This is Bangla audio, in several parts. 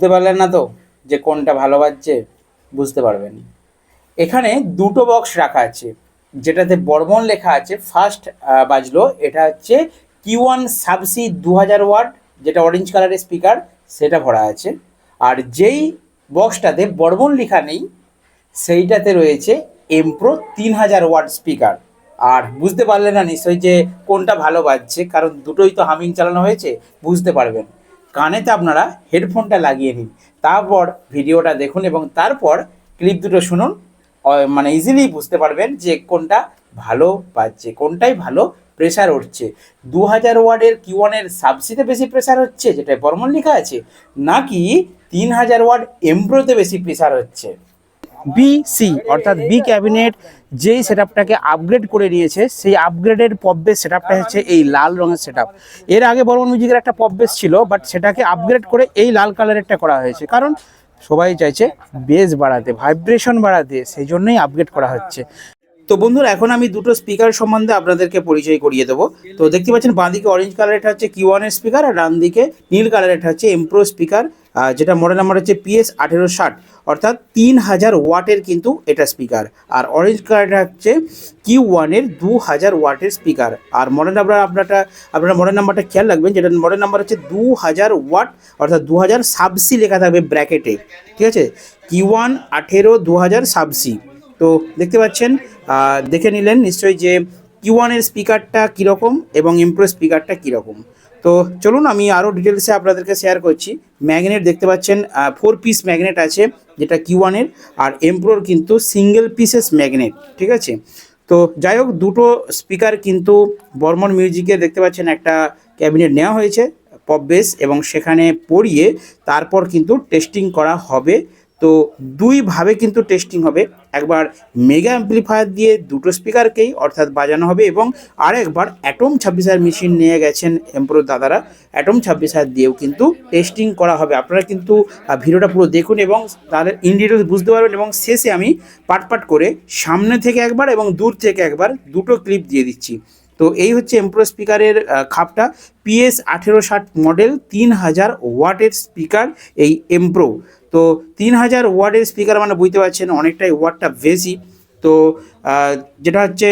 বুঝতে পারলেন না তো যে কোনটা ভালো বাজছে, বুঝতে পারবেন। এখানে দুটো বক্স রাখা আছে, যেটাতে বর্মন লেখা আছে ফার্স্ট বাজলো, এটা হচ্ছে কিউ ওয়ান সাবসি দু হাজার ওয়াট যেটা অরেঞ্জ কালারের স্পিকার সেটা ভরা আছে। আর যেই বক্সটাতে বর্মন লেখা নেই, সেইটাতে রয়েছে এমপ্রো তিন হাজার ওয়াট স্পিকার আর বুঝতে পারলেন না নিশ্চয়ই যে কোনটা ভালো বাজছে, কারণ দুটোই তো হামিং চালানো হয়েছে, বুঝতে পারবেন। কানেতে আপনারা হেডফোনটা লাগিয়ে নিন। তারপর ভিডিওটা দেখুন এবং তারপর ক্লিপ দুটো শুনুন। মানে ইজিলি বুঝতে পারবেন যে কোনটা ভালো পাচ্ছে কোনটাই ভালো প্রেশার উঠছে দু হাজার ওয়ার্ডের কিউ ওয়ানের সাবসিতে বেশি প্রেশার হচ্ছে যেটা বর্মন লেখা আছে, নাকি তিন হাজার ওয়ার্ড এমব্রোতে বেশি প্রেশার হচ্ছে? বিসি অর্থাৎ বি ক্যাবিনেট যেই সেটআপটাকে আপগ্রেড করে নিয়েছে, সেই আপগ্রেডের পপবেস সেটআপটা হচ্ছে এই লাল রঙের সেটআপ এর আগে বর্মন মিউজিকের একটা পপবেস ছিল বাট সেটাকে আপগ্রেড করে এই লাল কালারেরটা করা হয়েছে। কারণ সবাই চাইছে বেস বাড়াতে ভাইব্রেশন বাড়াতে, সেই জন্যই আপগ্রেড করা হচ্ছে। তো বন্ধুরা, এখন আমি দুটো স্পিকার সম্বন্ধে আপনাদেরকে পরিচয় করিয়ে দেবো। তো দেখতে পাচ্ছেন, বাঁদিকে অরেঞ্জ কালারেরটা হচ্ছে কিউ ওয়ানের স্পিকার আর ডান দিকে নীল কালারেরটা হচ্ছে এমপ্রো স্পিকার যেটা মডেল নাম্বার হচ্ছে পিএস আঠেরো ষাট, অর্থাৎ তিন হাজার ওয়াটের কিন্তু এটা স্পিকার আর অরেঞ্জ কালারটা হচ্ছে কিউ ওয়ানের দু হাজার ওয়াটের স্পিকার আর মডেল নাম্বার আপনারটা, আপনারা মডেল নাম্বারটা খেয়াল রাখবেন, যেটা মডেল নাম্বার হচ্ছে দু হাজার ওয়াট, অর্থাৎ দু হাজার সাবসি লেখা থাকবে ব্র্যাকেটে ঠিক আছে? কিউ ওয়ান আঠেরো দু হাজার সাবসি তো দেখতে পাচ্ছেন দেখে নিলেন নিশ্চয়ই যে কিউ ওয়ানের স্পিকারটা কীরকম এবং ইমপ্রো স্পিকারটা কীরকম। তো চলুন আমি আরও ডিটেলসে আপনাদেরকে শেয়ার করছি। ম্যাগনেট দেখতে পাচ্ছেন ফোর পিস ম্যাগনেট আছে, যেটা কিউ ওয়ানের আর এমপ্রোর কিন্তু সিঙ্গেল পিসেস ম্যাগনেট ঠিক আছে? তো যাই হোক, দুটো স্পিকার কিন্তু বর্মন মিউজিকের দেখতে পাচ্ছেন একটা ক্যাবিনেট নেওয়া হয়েছে পপ বেস এবং সেখানে পড়িয়ে তারপর কিন্তু টেস্টিং করা হবে। তো দুইভাবে কিন্তু টেস্টিং হবে। একবার মেগা অ্যাম্পলিফায়ার দিয়ে দুটো স্পিকারকেই অর্থাৎ বাজানো হবে এবং আরেকবার অ্যাটম ছাব্বিশ হাজার মেশিন নিয়ে গেছেন এমপ্রো দাদারা। অ্যাটম ছাব্বিশ হাজার দিয়েও কিন্তু টেস্টিং করা হবে। আপনারা কিন্তু ভিডিওটা পুরো দেখুন এবং তাদের ইন ডিটেলস বুঝতে পারবেন এবং শেষে আমি পাট পাট করে সামনে থেকে একবার এবং দূর থেকে একবার দুটো ক্লিপ দিয়ে দিচ্ছি। তো এই হচ্ছে এমপ্রো স্পিকারের খাপটা। পিএস আঠেরো ষাট মডেল তিন হাজার ওয়াটের স্পিকার এই এমপ্রো তো তিন হাজার ওয়ার্ডের স্পিকার মানে বুঝতে পারছেন অনেকটাই ওয়ার্ডটা বেশি। তো যেটা হচ্ছে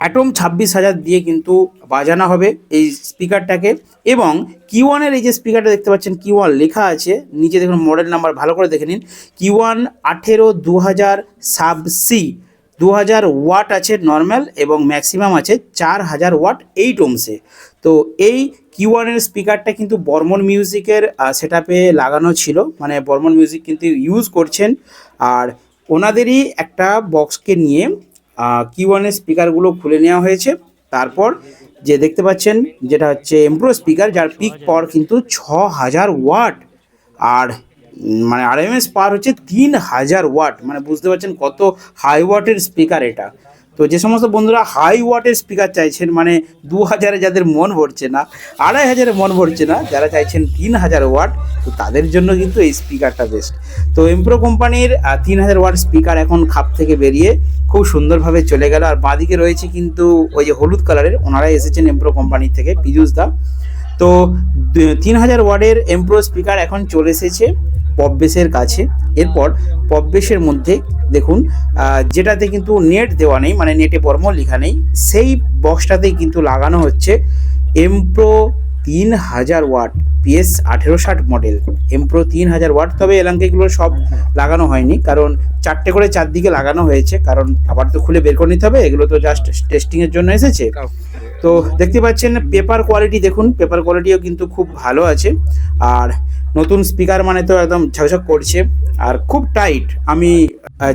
অ্যাটম ছাব্বিশ হাজার দিয়ে কিন্তু বাজানো হবে এই স্পিকারটাকে এবং কি ওয়ানের এই যে স্পিকারটা দেখতে পাচ্ছেন কি ওয়ান লেখা আছে, নিচে দেখুন মডেল নাম্বার ভালো করে দেখে নিন। কি ওয়ান আঠেরো দু হাজার সাব সি দু হাজার ওয়াট আছে নর্মাল এবং ম্যাক্সিমাম আছে চার হাজার ওয়াট এইট ওমসে তো এই কিউ ওয়ানের স্পিকারটা কিন্তু বর্মন মিউজিকের সেট লাগানো ছিল। মানে বর্মন মিউজিক কিন্তু ইউজ করছেন। আর ওনাদেরই একটা বক্সকে নিয়ে কিউ ওয়ানের স্পিকারগুলো খুলে নেওয়া হয়েছে। তারপর যে দেখতে পাচ্ছেন, যেটা হচ্ছে এমপ্রো স্পিকার যার পিক পাওয়ার কিন্তু ছ হাজার ওয়াট। আর মানে আরএমএস পাওয়ার হচ্ছে তিন হাজার ওয়াট। মানে বুঝতে পারছেন কত হাই ওয়াটের স্পিকার এটা। তো যে সমস্ত বন্ধুরা হাই ওয়াটের স্পিকার চাইছেন মানে দু হাজারে যাদের মন ভরছে না, আড়াই হাজারে মন ভরছে না, যারা চাইছেন তিন হাজার ওয়াট, তো তাদের জন্য কিন্তু এই স্পিকারটা বেস্ট তো এমপ্রো কোম্পানির তিন হাজার ওয়াট স্পিকার এখন খাপ থেকে বেরিয়ে খুব সুন্দরভাবে চলে গেল। আর বাঁদিকে রয়েছে কিন্তু ওই যে হলুদ কালারের, ওনারাই এসেছেন এমপ্রো কোম্পানি থেকে, পীযুষ দা। তো তিন হাজার ওয়ার্ডের এমপ্রো স্পিকার এখন চলে এসেছে। পপবেসের কাছে। এরপর পববেশের মধ্যে দেখুন যেটাতে কিন্তু নেট দেওয়া নেই মানে নেটে বর্ম লেখা নেই, সেই বক্সটাতেই কিন্তু লাগানো হচ্ছে এমপ্রো তিন হাজার ওয়াট পিএস আঠেরো ষাট মডেল। এমপ্রো তিন হাজার ওয়াট, তবে এলাঙ্কেগুলো সব লাগানো হয়নি, কারণ চারটে করে চারদিকে লাগানো হয়েছে, কারণ আবার তো খুলে বের করে নিতে হবে, এগুলো তো জাস্ট টেস্টিংয়ের জন্য এসেছে। তো দেখতে পাচ্ছেন পেপার কোয়ালিটি দেখুন পেপার কোয়ালিটিও কিন্তু খুব ভালো আছে। আর নতুন স্পিকার মানে তো একদম ঝকঝক করছে। আর খুব টাইট আমি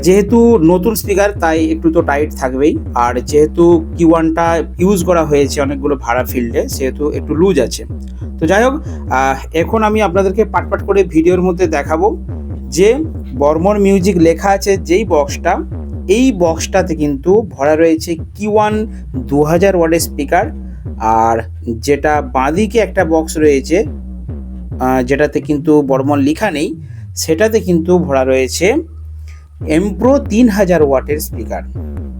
যেহেতু নতুন স্পিকার তাই একটু তো টাইট থাকবেই। আর যেহেতু কিউ ওয়ানটা ইউজ করা হয়েছে অনেকগুলো ভাড়া ফিল্ডে সেহেতু একটু লুজ আছে। তো যাই হোক এখন আমি আপনাদেরকে পাট পাট করে ভিডিওর মধ্যে দেখাবো যে বর্মন মিউজিক লেখা আছে যেই বক্সটা এই বক্সটাতে কিন্তু ভরা রয়েছে কি ওয়ান দু হাজার ওয়ার্ডের স্পিকার আর যেটা বাঁদিকে একটা বক্স রয়েছে যেটাতে কিন্তু বর্মন লেখা নেই, সেটাতে কিন্তু ভরা রয়েছে এমপ্রো তিন হাজার ওয়াটের স্পিকার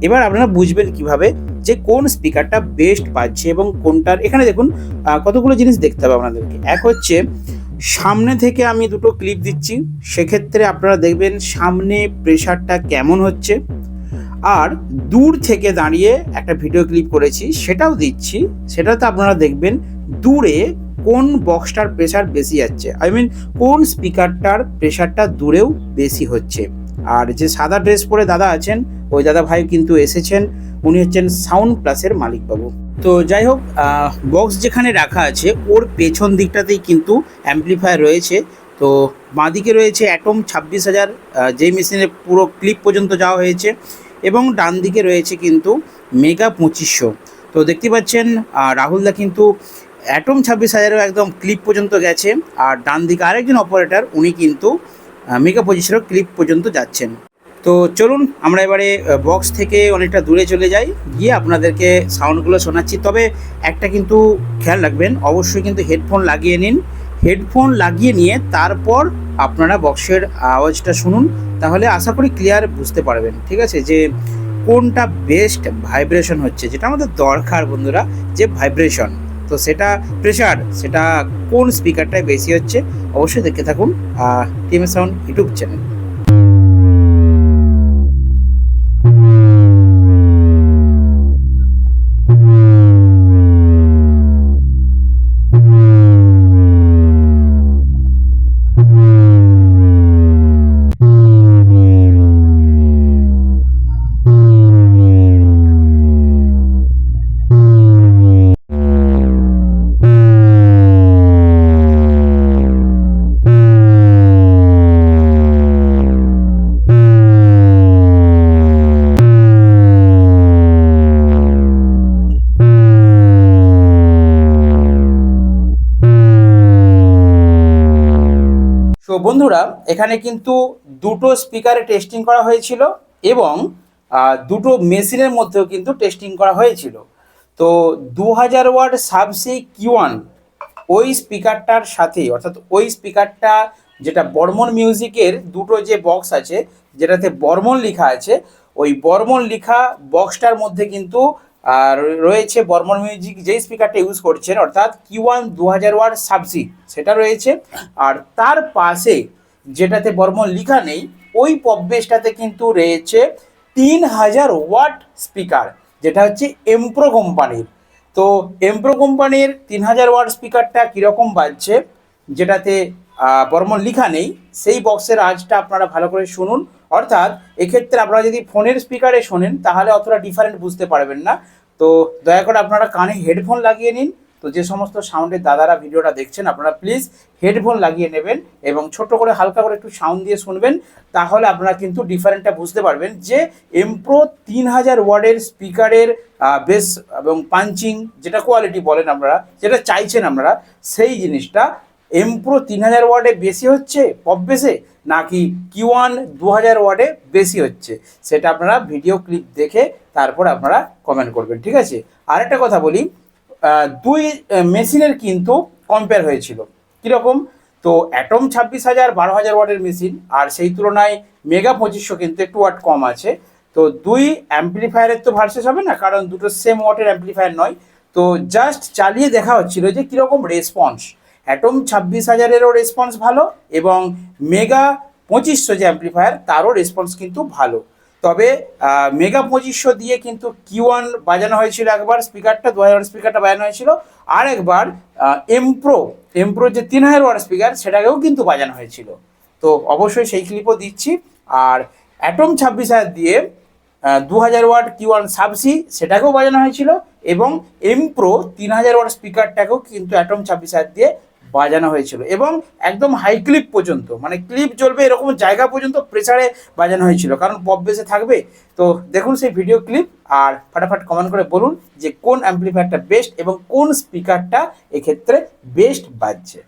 এবার আপনারা বুঝবেন কীভাবে যে কোন স্পিকারটা বেস্ট পাচ্ছে এবং কোনটার, এখানে দেখুন কতগুলো জিনিস দেখতে হবে আপনাদেরকে। এক হচ্ছে সামনে থেকে আমি দুটো ক্লিপ দিচ্ছি। সেক্ষেত্রে আপনারা দেখবেন সামনে প্রেশারটা কেমন হচ্ছে। আর দূর থেকে দাঁড়িয়ে একটা ভিডিও ক্লিপ করেছি, সেটাও দিচ্ছি। সেটাতে আপনারা দেখবেন দূরে কোন বক্সটার প্রেশার বেশি যাচ্ছে। আই মিন কোন স্পিকারটার প্রেশারটা দূরেও বেশি হচ্ছে। আর যে সাদা ড্রেস পরে দাদা আছেন, ওই দাদা ভাই কিন্তু এসেছেন। উনি হচ্ছেন সাউন্ড প্লাসের মালিকবাবু। তো যাই হোক বক্স যেখানে রাখা আছে, ওর পেছন দিকটাতেই কিন্তু অ্যাম্পলিফায়ার রয়েছে। তো বাঁদিকে রয়েছে অ্যাটম ছাব্বিশ হাজার যেই মেশিনের পুরো ক্লিপ পর্যন্ত যাওয়া হয়েছে। এবং ডান দিকে রয়েছে কিন্তু মেগা পঁচিশশো। তো দেখতে পাচ্ছেন রাহুলদা কিন্তু অ্যাটম ছাব্বিশ হাজারও একদম ক্লিপ পর্যন্ত গেছে। আর ডান দিকে আরেকজন অপারেটর উনি কিন্তু মেগা পঁচিশেরও ক্লিপ পর্যন্ত যাচ্ছেন। তো চলুন, আমরা এবারে বক্স থেকে অনেকটা দূরে চলে যাই। গিয়ে আপনাদেরকে সাউন্ডগুলো শোনাচ্ছি। তবে একটা কিন্তু খেয়াল রাখবেন, অবশ্যই কিন্তু হেডফোন লাগিয়ে নিন। হেডফোন লাগিয়ে নিয়ে তারপর আপনারা বক্সের আওয়াজটা শুনুন। তাহলে আশা করি ক্লিয়ার বুঝতে পারবেন, ঠিক আছে? যে কোনটা বেস্ট ভাইব্রেশন হচ্ছে, যেটা আমাদের দরকার বন্ধুরা, যে ভাইব্রেশন তো সেটা প্রেশার সেটা কোন স্পিকারটায় বেশি হচ্ছে, অবশ্যই দেখতে থাকুন টিএম সাউন্ড ইউটিউব চ্যানেল বন্ধুরা, এখানে কিন্তু দুটো স্পিকারে টেস্টিং করা হয়েছিল এবং দুটো মেশিনের মধ্যেও কিন্তু টেস্টিং করা হয়েছিল। তো দু হাজার ওয়াট সাবসি কিওয়ান ওই স্পিকারটার সাথে, অর্থাৎ ওই স্পিকারটা যেটা বর্মন মিউজিকের দুটো যে বক্স আছে, যেটাতে বর্মন লেখা আছে, ওই বর্মন লেখা বক্সটার মধ্যে কিন্তু আর রয়েছে বর্মন মিউজিক, যেই স্পিকারটা ইউজ করছেন, অর্থাৎ কিউ ওয়ান দু হাজার ওয়াট সাবসি সেটা রয়েছে। আর তার পাশে যেটাতে বর্মন লেখা নেই, ওই পববেশটাতে কিন্তু রয়েছে তিন হাজার ওয়াট স্পিকার যেটা হচ্ছে এমপ্রো কোম্পানির। তো এমপ্রো কোম্পানির তিন হাজার ওয়াট স্পিকারটা কীরকম বাজছে, যেটাতে বর্মন লিখা নেই, সেই বক্সের আজটা আপনারা ভালো করে শুনুন। অর্থাৎ এক্ষেত্রে আপনারা যদি ফোনের স্পিকারে শোনেন, তাহলে অতটা ডিফারেন্ট বুঝতে পারবেন না। তো দয়া করে আপনারা কানে হেডফোন লাগিয়ে নিন। তো যে সমস্ত সাউন্ডের দাদারা ভিডিওটা দেখছেন, আপনারা প্লিজ হেডফোন লাগিয়ে নেবেন এবং ছোট করে হালকা করে একটু সাউন্ড দিয়ে শুনবেন। তাহলে আপনারা কিন্তু ডিফারেন্টটা বুঝতে পারবেন যে এমপ্রো তিন হাজার ওয়ার্ডের স্পিকারের বেস এবং পাঞ্চিং যেটা কোয়ালিটি বলেন আপনারা, যেটা চাইছেন আপনারা, সেই জিনিসটা এমপ্রো তিন হাজার ওয়ার্ডে বেশি হচ্ছে পপ বেসে নাকি কিওয়ান দু হাজার ওয়ার্ডে বেশি হচ্ছে? সেটা আপনারা ভিডিও ক্লিপ দেখে তারপর আপনারা কমেন্ট করবেন, ঠিক আছে? আরেকটা কথা বলি দুই মেশিনের কিন্তু কম্পেয়ার হয়েছিল। কীরকম? তো অ্যাটম ছাব্বিশ হাজার, বারো হাজার ওয়াটের মেশিন আর সেই তুলনায় মেগা পঁচিশশো কিন্তু একটু ওয়াট কম আছে। তো দুই অ্যাম্পলিফায়ারের তো ভার্সেস হবে না, কারণ দুটো সেম ওয়াটের অ্যাম্পলিফায়ার নয়। তো জাস্ট চালিয়ে দেখা হচ্ছিল যে কীরকম রেসপন্স অ্যাটম ছাব্বিশ হাজারেরও রেসপন্স ভালো এবং মেগা পঁচিশশো যে অ্যাম্পলিফায়ার তারও রেসপন্স কিন্তু ভালো। তবে মেগা পঁচিশশো দিয়ে কিন্তু কিউ ওয়ান বাজানো হয়েছিল একবার স্পিকারটা দু হাজার স্পিকারটা বাজানো হয়েছিল। আর একবার এমপ্রো এমপ্রো যে তিন হাজার ওয়াট স্পিকার সেটাকেও কিন্তু বাজানো হয়েছিল। তো অবশ্যই সেই ক্লিপও দিচ্ছি। আর অ্যাটম ছাব্বিশ হাজার দিয়ে দু হাজার ওয়াট কিউ ওয়ান সাবসি সেটাকেও বাজানো হয়েছিল এবং এমপ্রো তিন হাজার ওয়াট স্পিকারটাকেও কিন্তু অ্যাটম ছাব্বিশ হাজার দিয়ে বাজানো হয়েছিল এবং একদম হাই ক্লিপ পর্যন্ত মানে ক্লিপ জ্বলবে এরকম জায়গা পর্যন্ত প্রেসারে বাজানো হয়েছিল। কারণ পপ বেসে থাকবে। তো দেখুন সেই ভিডিও ক্লিপ আর ফাটাফাট কমেন্ট করে বলুন যে কোন অ্যাম্পলিফায়ারটা বেস্ট এবং কোন স্পিকারটা এক্ষেত্রে বেস্ট বাজছে।